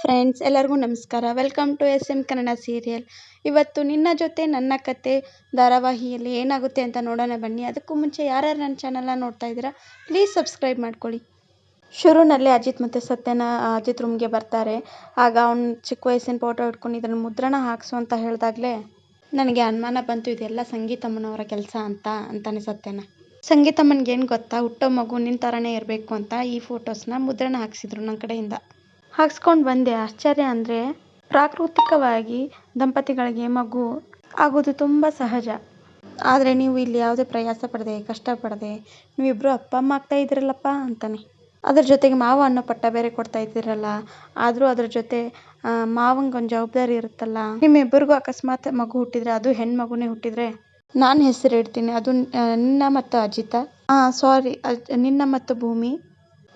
Friends ಎಲ್ಲರಿಗೂ ನಮಸ್ಕಾರ. Welcome to S M Kannada serial ಇವತ್ತು ನಿನ್ನ ಜೊತೆ ನನ್ನ ಕತೆ ಧಾರಾವಾಹಿಯಲ್ಲಿ ಏನಾಗುತ್ತೆ ಅಂತ ನೋಡೋಣ ಬನ್ನಿ. ಅದಕ್ಕೂ ಮುಂಚೆ ಯಾರ್ಯಾರು ನನ್ನ ಚಾನಲ್ನ ನೋಡ್ತಾ ಇದ್ದೀರಾ ಪ್ಲೀಸ್ ಸಬ್ಸ್ಕ್ರೈಬ್ ಮಾಡ್ಕೊಳ್ಳಿ. ಶುರುನಲ್ಲಿ ಅಜಿತ್ ಮತ್ತು ಸತ್ಯನ ಅಜಿತ್ ರೂಮ್ಗೆ ಬರ್ತಾರೆ. ಆಗ ಅವ್ನು ಚಿಕ್ಕ ವಯಸ್ಸಿನ ಫೋಟೋ ಇಟ್ಕೊಂಡು ಇದನ್ನು ಮುದ್ರಣ ಹಾಕ್ಸು ಅಂತ ಹೇಳಿದಾಗಲೇ ನನಗೆ ಅನುಮಾನ ಬಂತು, ಇದೆಲ್ಲ ಸಂಗೀತಮ್ಮನವರ ಕೆಲಸ ಅಂತ, ಅಂತಾನೆ ಸತ್ಯನ. ಸಂಗೀತಮ್ಮನಿಗೆ ಏನು ಗೊತ್ತಾ, ಹುಟ್ಟೋ ಮಗು ನಿನ್ನ ಥರನೇ ಇರಬೇಕು ಅಂತ ಈ ಫೋಟೋಸ್ನ ಮುದ್ರಣ ಹಾಕ್ಸಿದ್ರು ನನ್ನ ಕಡೆಯಿಂದ. ಹಾಕ್ಸ್ಕೊಂಡು ಬಂದೆ. ಆಶ್ಚರ್ಯ ಅಂದರೆ, ಪ್ರಾಕೃತಿಕವಾಗಿ ದಂಪತಿಗಳಿಗೆ ಮಗು ಆಗೋದು ತುಂಬ ಸಹಜ. ಆದರೆ ನೀವು ಇಲ್ಲಿ ಯಾವುದೇ ಪ್ರಯಾಸ ಪಡದೆ ಕಷ್ಟಪಡದೆ ನೀವಿಬ್ಬರು ಅಪ್ಪ, ಅಮ್ಮ ಆಗ್ತಾ ಇದ್ದೀರಲ್ಲಪ್ಪ ಅಂತಾನೆ. ಅದ್ರ ಜೊತೆಗೆ ಮಾವ ಅನ್ನೋ ಪಟ್ಟ ಬೇರೆ ಕೊಡ್ತಾ ಇದ್ದೀರಲ್ಲ, ಆದರೂ ಅದ್ರ ಜೊತೆ ಮಾವಂಗೆ ಒಂದು ಜವಾಬ್ದಾರಿ ಇರುತ್ತಲ್ಲ. ನಿಮ್ಮಿಬ್ಬರಿಗೂ ಅಕಸ್ಮಾತ್ ಮಗು ಹುಟ್ಟಿದ್ರೆ, ಅದು ಹೆಣ್ಣು ಮಗುನೇ ಹುಟ್ಟಿದ್ರೆ, ನಾನು ಇಡ್ತೀನಿ ಅದು ನಿನ್ನ ಮತ್ತು ಅಜಿತ. ಸಾರಿ ನಿನ್ನ ಮತ್ತು ಭೂಮಿ.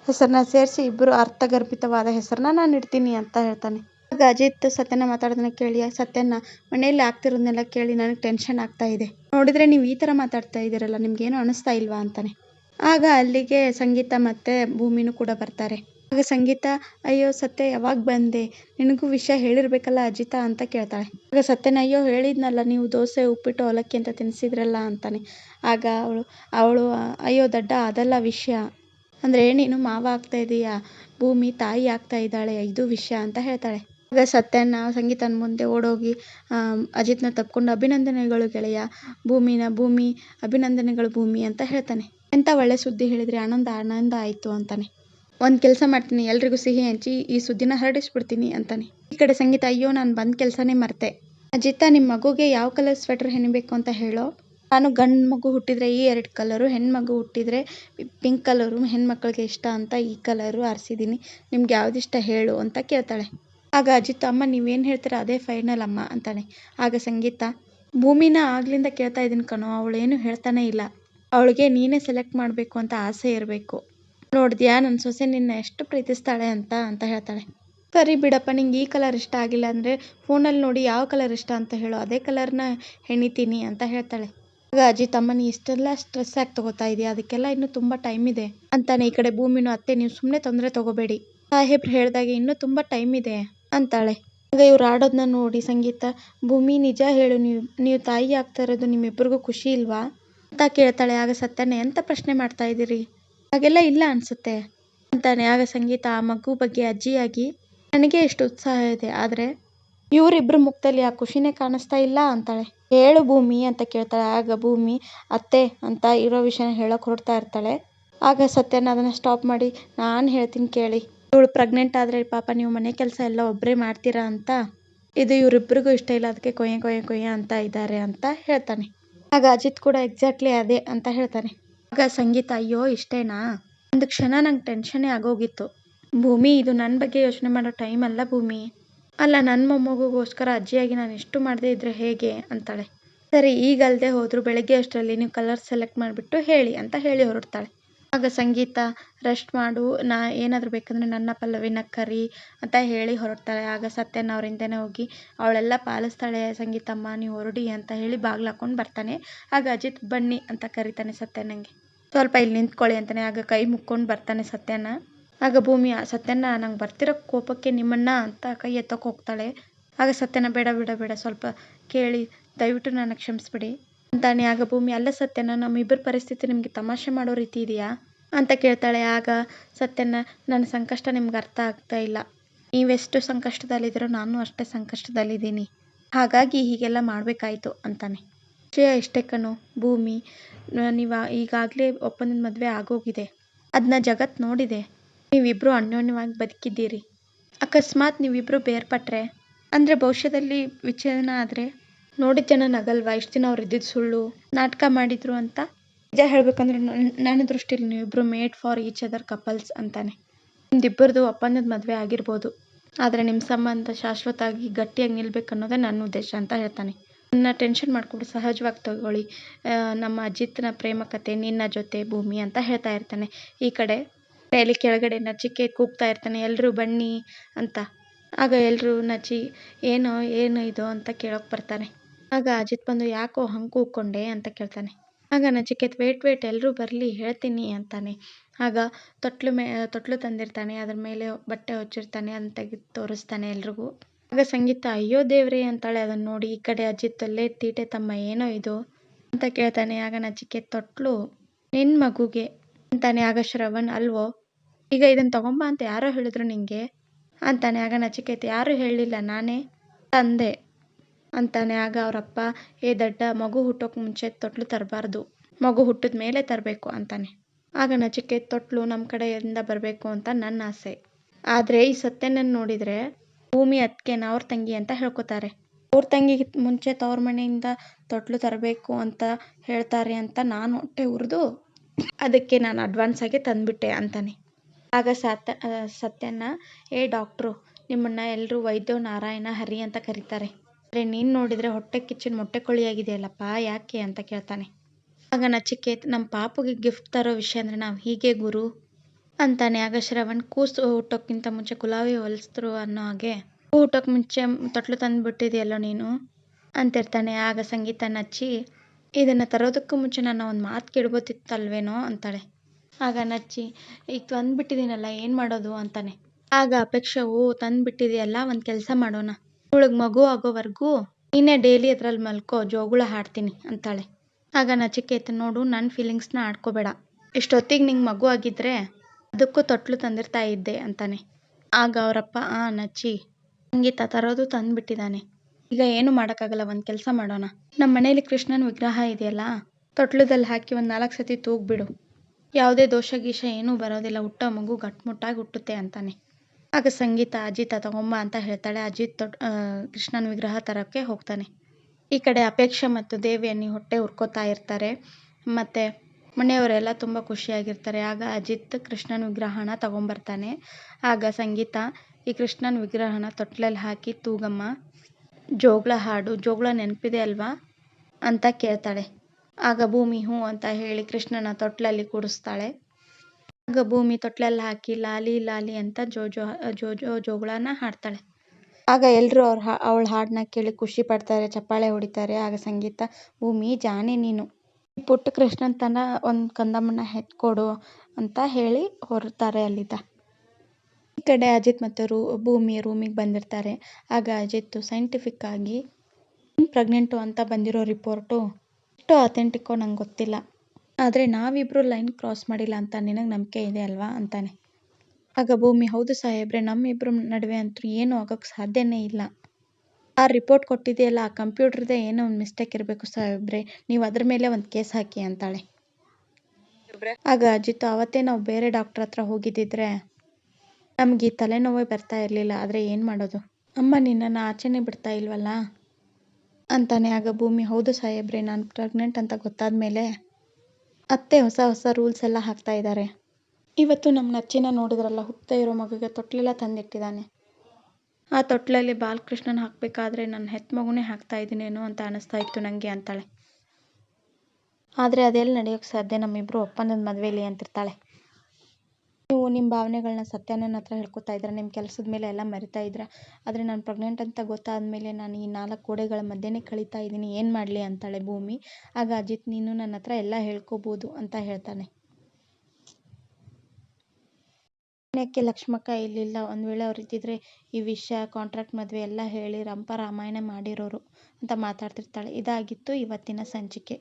ಹೆಸರನ್ನ ಸೇರಿಸಿ ಇಬ್ಬರು ಅರ್ಥಗರ್ಭಿತವಾದ ಹೆಸರನ್ನ ನಾನು ಇಡ್ತೀನಿ ಅಂತ ಹೇಳ್ತಾನೆ. ಆಗ ಅಜಿತ್ ಸತ್ಯನ ಮಾತಾಡೋದನ್ನ ಕೇಳಿ ಸತ್ಯನ ಮನೆಯಲ್ಲಿ ಆಗ್ತಿರೋದನ್ನೆಲ್ಲ ಕೇಳಿ ನನಗೆ ಟೆನ್ಷನ್ ಆಗ್ತಾ ಇದೆ. ನೋಡಿದ್ರೆ ನೀವು ಈ ಥರ ಮಾತಾಡ್ತಾ ಇದ್ದೀರಲ್ಲ, ನಿಮ್ಗೇನು ಅನಿಸ್ತಾ ಇಲ್ವಾ ಅಂತಾನೆ. ಆಗ ಅಲ್ಲಿಗೆ ಸಂಗೀತ ಮತ್ತು ಭೂಮಿನೂ ಕೂಡ ಬರ್ತಾರೆ. ಆಗ ಸಂಗೀತ, ಅಯ್ಯೋ ಸತ್ಯ, ಯಾವಾಗ ಬಂದೆ? ನಿನಗೂ ವಿಷಯ ಹೇಳಿರ್ಬೇಕಲ್ಲ ಅಜಿತ ಅಂತ ಕೇಳ್ತಾಳೆ. ಆಗ ಸತ್ಯನ, ಅಯ್ಯೋ ಹೇಳಿದ್ನಲ್ಲ, ನೀವು ದೋಸೆ, ಉಪ್ಪಿಟ್ಟು, ಅವಲಕ್ಕಿ ಅಂತ ತಿನ್ನಿಸಿದ್ರಲ್ಲ ಅಂತಾನೆ. ಆಗ ಅವಳು ಅವಳು, ಅಯ್ಯೋ ದಡ್ಡ, ಅದಲ್ಲ ವಿಷಯ. ಅಂದರೆ, ನೀನು ಮಾವ ಆಗ್ತಾ ಇದೀಯಾ? ಭೂಮಿ ತಾಯಿ ಆಗ್ತಾ ಇದ್ದಾಳೆ, ಇದು ವಿಷಯ ಅಂತ ಹೇಳ್ತಾಳೆ. ಆಗ ಸತ್ಯನ ಸಂಗೀತನ ಮುಂದೆ ಓಡೋಗಿ ಅಜಿತ್ನ ತಪ್ಕೊಂಡು, ಅಭಿನಂದನೆಗಳು ಗೆಳೆಯ, ಭೂಮಿನ ಭೂಮಿ, ಅಭಿನಂದನೆಗಳು ಭೂಮಿ ಅಂತ ಹೇಳ್ತಾನೆ. ಎಂಥ ಒಳ್ಳೆ ಸುದ್ದಿ ಹೇಳಿದರೆ, ಆನಂದ ಆನಂದ ಆಯಿತು ಅಂತಾನೆ. ಒಂದು ಕೆಲಸ ಮಾಡ್ತೀನಿ, ಎಲ್ರಿಗೂ ಸಿಹಿ ಹಂಚಿ, ಈ ಸುದ್ದಿನ ಹರಡಿಸ್ಬಿಡ್ತೀನಿ ಅಂತಾನೆ. ಈ ಕಡೆ ಸಂಗೀತ, ಅಯ್ಯೋ, ನಾನು ಬಂದ ಕೆಲಸನೇ ಮರ್ತೆ. ಅಜಿತ ನಿಮ್ಮ ಮಗುಗೆ ಯಾವ ಕಲರ್ ಸ್ವೆಟರ್ ಹೆಣಿಬೇಕು ಅಂತ ಹೇಳೋ? ನಾನು ಗಂಡು ಮಗು ಹುಟ್ಟಿದ್ರೆ ಈ ಎರಡು ಕಲರು ಹೆಣ್ಮಗು ಹುಟ್ಟಿದ್ರೆ ಪಿಂಕ್ ಕಲರು ಹೆಣ್ಮಕ್ಳಿಗೆ ಇಷ್ಟ ಅಂತ ಈ ಕಲರು ಆರಿಸಿದ್ದೀನಿ ನಿಮ್ಗೆ ಯಾವ್ದು ಯಾವುದಿಷ್ಟ ಹೇಳು ಅಂತ ಕೇಳ್ತಾಳೆ. ಆಗ ಅಜಿತ್, ಅಮ್ಮ, ನೀವೇನು ಹೇಳ್ತೀರಾ? ಅದೇ ಫೈನಲ್ ಅಮ್ಮ ಅಂತಾನೆ ಆಗ ಸಂಗೀತ, ಭೂಮಿನ ಆಗ್ಲಿಂದ ಕೇಳ್ತಾ ಇದ್ದೀನಿ ಕಣೋ, ಅವಳೇನು ಹೇಳ್ತಾನೆ ಇಲ್ಲ. ಅವಳಿಗೆ ನೀನೇ ಸೆಲೆಕ್ಟ್ ಮಾಡಬೇಕು ಅಂತ ಆಸೆ ಇರಬೇಕು. ನೋಡಿದ್ಯಾ? ನನ್ನ ಸೊಸೆ ನಿನ್ನ ಎಷ್ಟು ಪ್ರೀತಿಸ್ತಾಳೆ ಅಂತ ಅಂತ ಹೇಳ್ತಾಳೆ. ಸರಿ ಬಿಡಪ್ಪ, ನಿಂಗೆ ಈ ಕಲರ್ ಇಷ್ಟ ಆಗಿಲ್ಲ ಅಂದರೆ ಫೋನಲ್ಲಿ ನೋಡಿ ಯಾವ ಕಲರ್ ಇಷ್ಟ ಅಂತ ಹೇಳು. ಅದೇ ಕಲರ್ನ ಹೆಣಿತೀನಿ ಅಂತ ಹೇಳ್ತಾಳೆ. ಆಗ ಅಜಿತ್ ಅಮ್ಮ ನೀ ಇಷ್ಟೆಲ್ಲ ಸ್ಟ್ರೆಸ್ ಆಗಿ ತಗೋತಾ ಇದೆಯಾ. ಅದಕ್ಕೆಲ್ಲ ಇನ್ನು ತುಂಬಾ ಟೈಮ್ ಇದೆ. ಅಂತಾನೆ ಈ ಕಡೆ ಭೂಮಿನೂ ಅತ್ತೆ, ನೀವು ಸುಮ್ಮನೆ ತೊಂದರೆ ತಗೋಬೇಡಿ. ಸಾಹೇಬ್ರು ಹೇಳಿದಾಗೆ ಇನ್ನೂ ತುಂಬಾ ಟೈಮ್ ಇದೆ, ಅಂತಾಳೆ. ಆಗ ಇವ್ರು ಆಡೋದನ್ನ ನೋಡಿ, ಸಂಗೀತ, ಭೂಮಿ, ನಿಜ ಹೇಳು. ನೀವು ನೀವು ತಾಯಿ ಆಗ್ತಾ ಇರೋದು ನಿಮ್ಮಿಬ್ರಿಗೂ ಖುಷಿ ಇಲ್ವಾ? ಅಂತ ಕೇಳ್ತಾಳೆ. ಆಗ ಸತ್ಯನೇ ಅಂತ ಪ್ರಶ್ನೆ ಮಾಡ್ತಾ ಇದ್ದೀರಿ? ಹಾಗೆಲ್ಲ ಇಲ್ಲ ಅನ್ಸುತ್ತೆ. ಅಂತಾನೆ. ಆಗ ಸಂಗೀತ ಆ ಮಗು ಬಗ್ಗೆ ಅಜ್ಜಿಯಾಗಿ, ನನಗೆ ಎಷ್ಟು ಉತ್ಸಾಹ ಇದೆ. ಆದರೆ ಇವರಿಬ್ಬರ ಮುಖದಲ್ಲಿ ಆ ಖುಷಿನೇ ಕಾಣಿಸ್ತಾ ಇಲ್ಲ ಅಂತಾಳೆ. ಹೇಳು ಭೂಮಿ ಅಂತ ಕೇಳ್ತಾಳೆ. ಆಗ ಭೂಮಿ, ಅತ್ತೆ ಅಂತ ಇರೋ ವಿಷಯನ ಹೇಳೋಕೆ ಹೊರಡ್ತಾ ಇರ್ತಾಳೆ. ಆಗ ಸತ್ಯನ ಅದನ್ನು ಸ್ಟಾಪ್ ಮಾಡಿ, ನಾನು ಹೇಳ್ತೀನಿ ಕೇಳಿ. ಇವಳು ಪ್ರೆಗ್ನೆಂಟ್ ಆದರೆ ಪಾಪ ನೀವು ಮನೆ ಕೆಲಸ ಎಲ್ಲ ಒಬ್ಬರೇ ಮಾಡ್ತೀರಾ ಅಂತ? ಇದು ಇವರಿಬ್ಬರಿಗೂ ಇಷ್ಟ ಇಲ್ಲ, ಅದಕ್ಕೆ ಕೊಯ್ಯ ಕೊಯ್ಯ ಕೊಯ್ಯ ಅಂತ ಇದ್ದಾರೆ ಅಂತ ಹೇಳ್ತಾನೆ. ಆಗ ಅಜಿತ್ ಕೂಡ ಎಕ್ಸಾಕ್ಟ್ಲಿ ಅದೇ ಅಂತ ಹೇಳ್ತಾನೆ. ಆಗ ಸಂಗೀತ, ಅಯ್ಯೋ, ಇಷ್ಟೇನಾ? ಒಂದು ಕ್ಷಣ ನಂಗೆ ಟೆನ್ಷನ್ನೇ ಆಗೋಗಿತ್ತು. ಭೂಮಿ, ಇದು ನನ್ನ ಬಗ್ಗೆ ಯೋಚನೆ ಮಾಡೋ ಟೈಮ್ ಅಲ್ಲ ಭೂಮಿ. ಅಲ್ಲ ನನ್ನ ಮೊಮ್ಮಗುಗೋಸ್ಕರ ಅಜ್ಜಿಯಾಗಿ ನಾನು ಇಷ್ಟು ಮಾಡದೇ ಇದ್ದರೆ ಹೇಗೆ? ಅಂತಾಳೆ. ಸರಿ ಈಗಲ್ಲದೆ ಹೋದರೂ ಬೆಳಗ್ಗೆ ಅಷ್ಟರಲ್ಲಿ ನೀವು ಕಲರ್ ಸೆಲೆಕ್ಟ್ ಮಾಡಿಬಿಟ್ಟು ಹೇಳಿ ಅಂತ ಹೇಳಿ ಹೊರಡ್ತಾಳೆ. ಆಗ ಸಂಗೀತ ರೆಸ್ಟ್ ಮಾಡು, ನಾ ಏನಾದರೂ ಬೇಕಂದರೆ ನನ್ನ ಪಲ್ಲವಿನ ಕರಿ ಅಂತ ಹೇಳಿ ಹೊರಡ್ತಾಳೆ. ಆಗ ಸತ್ಯನ ಅವ್ರ ಹಿಂದೆನೇ ಹೋಗಿ, ಅವಳೆಲ್ಲ ಪಾಲಿಸ್ತಾಳೆ ಸಂಗೀತಮ್ಮ, ನೀವು ಹೊರಡಿ ಅಂತ ಹೇಳಿ ಬಾಗಿಲು ಹಾಕೊಂಡು ಬರ್ತಾನೆ. ಆಗ ಅಜಿತ್, ಬನ್ನಿ ಅಂತ ಕರಿತಾನೆ ಸತ್ಯನಂಗೆ. ಸ್ವಲ್ಪ ಇಲ್ಲಿ ನಿಂತ್ಕೊಳ್ಳಿ ಅಂತಾನೆ. ಆಗ ಕೈ ಮುಕ್ಕೊಂಡು ಬರ್ತಾನೆ ಸತ್ಯನ ಆಗ ಭೂಮಿ ಸತ್ಯನ ನಂಗೆ ಬರ್ತಿರೋ ಕೋಪಕ್ಕೆ ನಿಮ್ಮನ್ನ ಅಂತ ಕೈ ಎತ್ತಕ್ಕೆ ಹೋಗ್ತಾಳೆ. ಆಗ ಸತ್ಯನ ಬೇಡ ಬೇಡ ಬೇಡ, ಸ್ವಲ್ಪ ಕೇಳಿ, ದಯವಿಟ್ಟು ನನ್ನ ಕ್ಷಮಿಸ್ಬಿಡಿ ಅಂತಾನೆ. ಆಗ ಭೂಮಿ, ಅಲ್ಲ ಸತ್ಯನ ನಮ್ಮಿಬ್ಬರ ಪರಿಸ್ಥಿತಿ ನಿಮಗೆ ತಮಾಷೆ ಮಾಡೋ ರೀತಿ ಇದೆಯಾ? ಅಂತ ಕೇಳ್ತಾಳೆ. ಆಗ ಸತ್ಯನ ನನ್ನ ಸಂಕಷ್ಟ ನಿಮ್ಗೆ ಅರ್ಥ ಆಗ್ತಾ ಇಲ್ಲ. ನೀವೆಷ್ಟು ಸಂಕಷ್ಟದಲ್ಲಿದ್ದೀರೋ ನಾನು ಅಷ್ಟೇ ಸಂಕಷ್ಟದಲ್ಲಿದ್ದೀನಿ. ಹಾಗಾಗಿ ಹೀಗೆಲ್ಲ ಮಾಡಬೇಕಾಯ್ತು ಅಂತಾನೆ. ವಿಷಯ ಇಷ್ಟೇ ಕಣೋ. ಭೂಮಿ ನೀವು ಈಗಾಗಲೇ ಒಪ್ಪಂದದ ಮದುವೆ ಆಗೋಗಿದೆ. ಅದನ್ನ ಜಗತ್ತು ನೋಡಿದೆ. ನೀವಿಬ್ಬರು ಅನ್ಯೋನ್ಯವಾಗಿ ಬದುಕಿದ್ದೀರಿ. ಅಕಸ್ಮಾತ್ ನೀವಿಬ್ರು ಬೇರ್ಪಟ್ಟರೆ ಅಂದರೆ ಭವಿಷ್ಯದಲ್ಲಿ ವಿಚ್ಛೇದನ ಆದರೆ? ನೋಡಿದ ಜನ ನಗಲ್ವಾ, ಇಷ್ಟು ದಿನ ಅವ್ರು ಇದ್ದಿದ್ದು ಸುಳ್ಳು, ನಾಟಕ ಮಾಡಿದ್ರು ಅಂತ? ನಿಜ ಹೇಳ್ಬೇಕಂದ್ರೆ ನನ್ನ ದೃಷ್ಟಿಲಿ ನೀವಿಬ್ರು made for each other couples ಅಂತಾನೆ. ನಿಮ್ದಿಬ್ಬರದು ಒಪ್ಪಂದದ ಮದುವೆ ಆಗಿರ್ಬೋದು. ಆದರೆ ನಿಮ್ಮ ಸಂಬಂಧ ಶಾಶ್ವತವಾಗಿ ಗಟ್ಟಿಯಾಗಿ ನಿಲ್ಬೇಕು ಅನ್ನೋದೇ ನನ್ನ ಉದ್ದೇಶ ಅಂತ ಹೇಳ್ತಾನೆ. ನನ್ನ ಟೆನ್ಷನ್ ಮಾಡಿಕೊಂಡು ಸಹಜವಾಗಿ ತಗೊಳ್ಳಿ. ನಮ್ಮ ಅಜಿತ್ನ ಪ್ರೇಮ ಕತೆ, ನಿನ್ನ ಜೊತೆ ಭೂಮಿ ಅಂತ ಹೇಳ್ತಾ ಇರ್ತಾನೆ. ಈ ಕಡೆ ಅಲ್ಲಿ ಕೆಳಗಡೆ ನಚಿಕೆ ಕೂಗ್ತಾ ಇರ್ತಾನೆ ಎಲ್ಲರೂ ಬನ್ನಿ ಅಂತ. ಆಗ ಎಲ್ಲರೂ ನಚಿ, ಏನು ಏನು ಇದು ಅಂತ ಕೇಳೋಕೆ ಬರ್ತಾನೆ. ಆಗ ಅಜಿತ್ ಬಂದು, ಯಾಕೋ ಹಂಗೆ ಕೂಗ್ಕೊಂಡೆ ಅಂತ ಕೇಳ್ತಾನೆ. ಆಗ ನಚಿಕೇತ್ ವೇಟ್ ವೇಟ್ ಎಲ್ಲರೂ ಬರಲಿ, ಹೇಳ್ತೀನಿ ಅಂತಾನೆ. ಆಗ ತೊಟ್ಲು ಮೇ, ತೊಟ್ಲು ತಂದಿರ್ತಾನೆ, ಅದ್ರ ಮೇಲೆ ಬಟ್ಟೆ ಹೊಚ್ಚಿರ್ತಾನೆ, ಅದನ್ನ ತೆಗೆದು ತೋರಿಸ್ತಾನೆ ಎಲ್ರಿಗೂ. ಆಗ ಸಂಗೀತ, ಅಯ್ಯೋ ದೇವ್ರಿ ಅಂತಾಳೆ, ಅದನ್ನ ನೋಡಿ, ಈ ಕಡೆ ಅಜಿತ್, ಅಲ್ಲೇ ತೀಟೆ ತಮ್ಮ, ಏನೋ ಇದು ಅಂತ ಕೇಳ್ತಾನೆ. ಆಗ ನಚಿಕೇತ್ ತೊಟ್ಲು ನಿನ್ನ ಮಗುಗೆ ಅಂತಾನೆ, ಆಗ ಶ್ರವಣ್, ಅಲ್ವೋ? ಈಗ ಇದನ್ನ ತಗೊಂಬ ಅಂತ ಯಾರೋ ಹೇಳಿದ್ರು ನಿಂಗೆ? ಅಂತಾನೆ, ಆಗ ನಚಿಕೇತ, ಯಾರು ಹೇಳಿಲ್ಲ, ನಾನೇ ತಂದೆ. ಅಂತಾನೆ, ಆಗ ಅವರಪ್ಪ, ಏ ದಡ್ಡ, ಮಗು ಹುಟ್ಟೋಕೆ ಮುಂಚೆ ತೊಟ್ಲು ತರಬಾರ್ದು, ಮಗು ಹುಟ್ಟಿದ ಮೇಲೆ ತರಬೇಕು, ಅಂತಾನೆ. ಆಗ ನಚಿಕೇತ್, ತೊಟ್ಲು ನಮ್ಮ ಕಡೆಯಿಂದ ಬರಬೇಕು ಅಂತ ನನ್ನ ಆಸೆ. ಆದರೆ ಈ ಸತ್ಯನನ್ನು ನೋಡಿದರೆ ಭೂಮಿ ಅತ್ಕೇನ ಅವ್ರ ತಂಗಿ ಅಂತ ಹೇಳ್ಕೊತಾರೆ. ಅವ್ರ ತಂಗಿಗೆ ಮುಂಚೆ ತವ್ರ ಮನೆಯಿಂದ ತೊಟ್ಲು ತರಬೇಕು ಅಂತ ಹೇಳ್ತಾರೆ ಅಂತ ನಾನು ಹೊಟ್ಟೆ ಉರಿದು ಅದಕ್ಕೆ ನಾನು ಅಡ್ವಾನ್ಸ್ ಆಗಿ ತಂದುಬಿಟ್ಟೆ ಅಂತಾನೆ. ಆಗ ಸತ್ಯ ಸತ್ಯನ ಏ ಡಾಕ್ಟ್ರು ನಿಮ್ಮನ್ನ ಎಲ್ಲರೂ ವೈದ್ಯ ನಾರಾಯಣ ಹರಿ ಅಂತ ಕರೀತಾರೆ. ಆದರೆ ನೀನು ನೋಡಿದರೆ ಹೊಟ್ಟೆ ಕಿಚ್ಚಿನ ಮೊಟ್ಟೆ ಕೊಳಿಯಾಗಿದೆಯಲ್ಲಪ್ಪ ಯಾಕೆ? ಅಂತ ಕೇಳ್ತಾನೆ. ಆಗ ನಚಿಕೇತ್ ನಮ್ಮ ಪಾಪುಗೆ ಗಿಫ್ಟ್ ತರೋ ವಿಷಯ ಅಂದರೆ ನಾವು ಹೀಗೆ, ಗುರು? ಅಂತಾನೆ. ಆಗ ಶ್ರವಣ್, ಕೂಸು ಹುಟ್ಟೋಕ್ಕಿಂತ ಮುಂಚೆ ಕುಲಾವಿ ಹೊಲಿಸಿದ್ರು ಅನ್ನೋ ಹಾಗೆ, ಹೂ ಹುಟ್ಟೋಕೆ ಮುಂಚೆ ತೊಟ್ಲು ತಂದುಬಿಟ್ಟಿದೆಯಲ್ಲೋ ನೀನು? ಅಂತಿರ್ತಾನೆ. ಆಗ ಸಂಗೀತ ನಚ್ಚಿ ಇದನ್ನು ತರೋದಕ್ಕೂ ಮುಂಚೆ ನಾನು ಒಂದು ಮಾತು ಕೇಳ್ಬೋತಿತ್ತಲ್ವೇನೋ ಅಂತಾಳೆ. ಆಗ ನಚ್ಚಿ, ಈಗ ತಂದುಬಿಟ್ಟಿದ್ದೀನಲ್ಲ ಏನು ಮಾಡೋದು? ಅಂತಾನೆ. ಆಗ ಅಪೇಕ್ಷೆ ಓ ತಂದುಬಿಟ್ಟಿದೆಯಲ್ಲ, ಒಂದು ಕೆಲಸ ಮಾಡೋಣ. ಇವಳಿಗೆ ಮಗು ಆಗೋವರೆಗೂ ನೀನೇ ಡೈಲಿ ಅದ್ರಲ್ಲಿ ಮಲ್ಕೋ, ಜೋಗುಳ ಹಾಡ್ತೀನಿ, ಅಂತಾಳೆ. ಆಗ ನಚಿಕೇತ, ನೋಡು ನನ್ನ ಫೀಲಿಂಗ್ಸ್ನ ಆಡ್ಕೋಬೇಡ. ಇಷ್ಟೊತ್ತಿಗೆ ನಿಂಗೆ ಮಗು ಆಗಿದ್ರೆ ಅದಕ್ಕೂ ತೊಟ್ಲು ತಂದಿರ್ತಾ ಇದ್ದೆ, ಅಂತಾನೆ. ಆಗ ಅವರಪ್ಪ, ಆ, ನಚ್ಚಿ ಸಂಗೀತ ತರೋದು ತಂದುಬಿಟ್ಟಿದ್ದಾನೆ ಈಗ ಏನು ಮಾಡೋಕ್ಕಾಗಲ್ಲ, ಒಂದು ಕೆಲಸ ಮಾಡೋಣ. ನಮ್ಮ ಮನೇಲಿ ಕೃಷ್ಣನ ವಿಗ್ರಹ ಇದೆಯಲ್ಲ ತೊಟ್ಲದಲ್ಲಿ ಹಾಕಿ ಒಂದು ನಾಲ್ಕು ಸತಿ ತೂಗ್ಬಿಡು. ಯಾವುದೇ ದೋಷ ಗೀಷ ಏನೂ ಬರೋದಿಲ್ಲ, ಹುಟ್ಟೋ ಮಗು ಗಟ್ಮುಟ್ಟಾಗಿ ಹುಟ್ಟುತ್ತೆ ಅಂತಾನೆ. ಆಗ ಸಂಗೀತ, ಅಜಿತ ತಗೊಂಬ ಅಂತ ಹೇಳ್ತಾಳೆ, ಅಜಿತ್ ತೊಟ್ ಕೃಷ್ಣನ ವಿಗ್ರಹ ತರೋಕ್ಕೆ ಹೋಗ್ತಾನೆ. ಈ ಕಡೆ ಅಪೇಕ್ಷೆ ಮತ್ತು ದೇವಿಯನ್ನು ಹೊಟ್ಟೆ ಹುರ್ಕೋತಾ ಇರ್ತಾರೆ. ಮತ್ತು ಮನೆಯವರೆಲ್ಲ ತುಂಬ ಖುಷಿಯಾಗಿರ್ತಾರೆ. ಆಗ ಅಜಿತ್ ಕೃಷ್ಣನ ವಿಗ್ರಹನ ತಗೊಂಬರ್ತಾನೆ. ಆಗ ಸಂಗೀತ ಈ ಕೃಷ್ಣನ ವಿಗ್ರಹನ ತೊಟ್ಲಲ್ಲಿ ಹಾಕಿ, ತೂಗಮ್ಮ ಜೋಗಳ ಹಾಡು, ಜೋಗಳ ನೆನಪಿದೆ ಅಲ್ವಾ? ಅಂತ ಕೇಳ್ತಾಳೆ. ಆಗ ಭೂಮಿ ಹ್ಞೂ ಅಂತ ಹೇಳಿ ಕೃಷ್ಣನ ತೊಟ್ಲಲ್ಲಿ ಕೂಡಿಸ್ತಾಳೆ ಆಗ ಭೂಮಿ ತೊಟ್ಲಲ್ಲಿ ಹಾಕಿ ಲಾಲಿ ಲಾಲಿ ಅಂತ ಜೋ ಜೋ ಜೋ ಜೋ ಹಾಡ್ತಾಳೆ. ಆಗ ಎಲ್ಲರೂ ಅವ್ರ ಹಾ, ಅವಳ ಹಾಡನ್ನ ಕೇಳಿ ಖುಷಿ ಪಡ್ತಾರೆ, ಚಪ್ಪಾಳೆ ಹೊಡಿತಾರೆ. ಆಗ ಸಂಗೀತ, ಭೂಮಿ, ಜಾನೆ, ನೀನು. ಪುಟ್ಟ ಕೃಷ್ಣನ ತನ ಒಂದು ಕಂದಮ್ಮನ ಎತ್ಕೊಡು ಅಂತ ಹೇಳಿ ಹೊರಡ್ತಾರೆ ಅಲ್ಲಿದ್ದ ಈ ಕಡೆ ಅಜಿತ್ ಮತ್ತು ರೂ ಭೂಮಿ ರೂಮಿಗೆ ಬಂದಿರ್ತಾರೆ. ಆಗ ಅಜಿತ್ ಸೈಂಟಿಫಿಕ್ ಆಗಿ ಪ್ರೆಗ್ನೆಂಟು ಅಂತ ಬಂದಿರೋ ರಿಪೋರ್ಟು ಎಷ್ಟು ಅಥೆಂಟಿಕ್ಕೋ ನಂಗೆ ಗೊತ್ತಿಲ್ಲ. ಆದರೆ ನಾವಿಬ್ಬರು ಲೈನ್ ಕ್ರಾಸ್ ಮಾಡಿಲ್ಲ ಅಂತ ನಿನಗೆ ನಂಬಿಕೆ ಇದೆ ಅಲ್ವಾ? ಅಂತಾನೆ. ಆಗ ಭೂಮಿ, ಹೌದು ಸಾಹೇಬ್ರೆ ನಮ್ಮಿಬ್ಬರ ನಡುವೆ ಅಂತೂ ಏನೂ ಆಗೋಕ್ಕೆ ಸಾಧ್ಯನೇ ಇಲ್ಲ. ಆ ರಿಪೋರ್ಟ್ ಕೊಟ್ಟಿದೆಯಲ್ಲ, ಆ ಕಂಪ್ಯೂಟ್ರದೇ ಏನೋ ಒಂದು ಮಿಸ್ಟೇಕ್ ಇರಬೇಕು ಸಾಹೇಬ್ರೆ. ನೀವು ಅದ್ರ ಮೇಲೆ ಒಂದು ಕೇಸ್ ಹಾಕಿ ಅಂತಾಳೆ. ಆಗ ಅಜಿತ್, ಅವತ್ತೇ ನಾವು ಬೇರೆ ಡಾಕ್ಟ್ರ್ ಹತ್ರ ಹೋಗಿದ್ದಿದ್ರೆ ನಮಗೆ ಈ ತಲೆನೋವೇ ಬರ್ತಾ ಇರಲಿಲ್ಲ, ಆದರೆ ಏನು ಮಾಡೋದು? ಅಮ್ಮ ನಿನ್ನನ್ನು ಆಚೆನೇ ಬಿಡ್ತಾ ಇಲ್ವಲ್ಲ? ಅಂತಾನೆ, ಆಗ ಭೂಮಿ, ಹೌದು ಸಾಹೇಬ್ರೆ, ನಾನು ಪ್ರೆಗ್ನೆಂಟ್ ಅಂತ ಗೊತ್ತಾದ ಮೇಲೆ ಅತ್ತೆ ಹೊಸ ಹೊಸ ರೂಲ್ಸ್ ಎಲ್ಲ ಹಾಕ್ತಾ ಇದ್ದಾರೆ ಇವತ್ತು ನಮ್ಮ ನಚ್ಚಿನ ನೋಡಿದ್ರಲ್ಲ ಹುಟ್ಟದೇ ಇರೋ ಮಗುಗೆ ತೊಟ್ಲೆಲ್ಲ ತಂದಿಟ್ಟಿದ್ದಾನೆ. ಆ ತೊಟ್ಲಲ್ಲಿ ಬಾಲಕೃಷ್ಣನ ಹಾಕಬೇಕಾದ್ರೆ ನನ್ನ ಹೆತ್ತ ಮಗುನೇ ಹಾಕ್ತಾ ಇದ್ದೀನೇನೋ ಅಂತ ಅನಿಸ್ತಾ ಇತ್ತು ನನಗೆ ಅಂತಾಳೆ. ಆದರೆ ಅದೆಲ್ಲ ನಡೆಯೋಕ್ಕೆ ಸಾಧ್ಯ ನಮ್ಮಿಬ್ಬರು ಒಪ್ಪಂದದ ಮದುವೆಯಲ್ಲಿ ಅಂತಿರ್ತಾಳೆ. ನೀವು ನಿಮ್ಮ ಭಾವನೆಗಳನ್ನ ಸತ್ಯನನ್ನ ಹತ್ರ ಹೇಳ್ಕೊತಾ ಇದ್ರೆ ನಿಮ್ಮ ಕೆಲಸದ ಮೇಲೆ ಎಲ್ಲ ಮರಿತಾ ಇದ್ರೆ, ಆದರೆ ನಾನು ಪ್ರೆಗ್ನೆಂಟ್ ಅಂತ ಗೊತ್ತಾದ ಮೇಲೆ ನಾನು ಈ ನಾಲ್ಕು ಗೋಡೆಗಳ ಮಧ್ಯೆನೇ ಕಳೀತಾ ಇದ್ದೀನಿ ಏನು ಮಾಡಲಿ ಅಂತಾಳೆ ಭೂಮಿ. ಆಗ ಅಜಿತ್, ನೀನು ನನ್ನ ಹತ್ರ ಎಲ್ಲ ಹೇಳ್ಕೊಬೋದು ಅಂತ ಹೇಳ್ತಾನೆ. ಯಾಕೆ ಲಕ್ಷ್ಮಕ್ಕ ಇಲ್ಲಿಲ್ಲ? ಒಂದು ವೇಳೆ ಅವ್ರು ಇದ್ದಿದ್ರೆ ಈ ವಿಷಯ ಕಾಂಟ್ರಾಕ್ಟ್ ಮದುವೆ ಎಲ್ಲ ಹೇಳಿ ರಂಪ ರಾಮಾಯಣ ಮಾಡಿರೋರು ಅಂತ ಮಾತಾಡ್ತಿರ್ತಾಳೆ. ಇದಾಗಿತ್ತು ಇವತ್ತಿನ ಸಂಚಿಕೆ.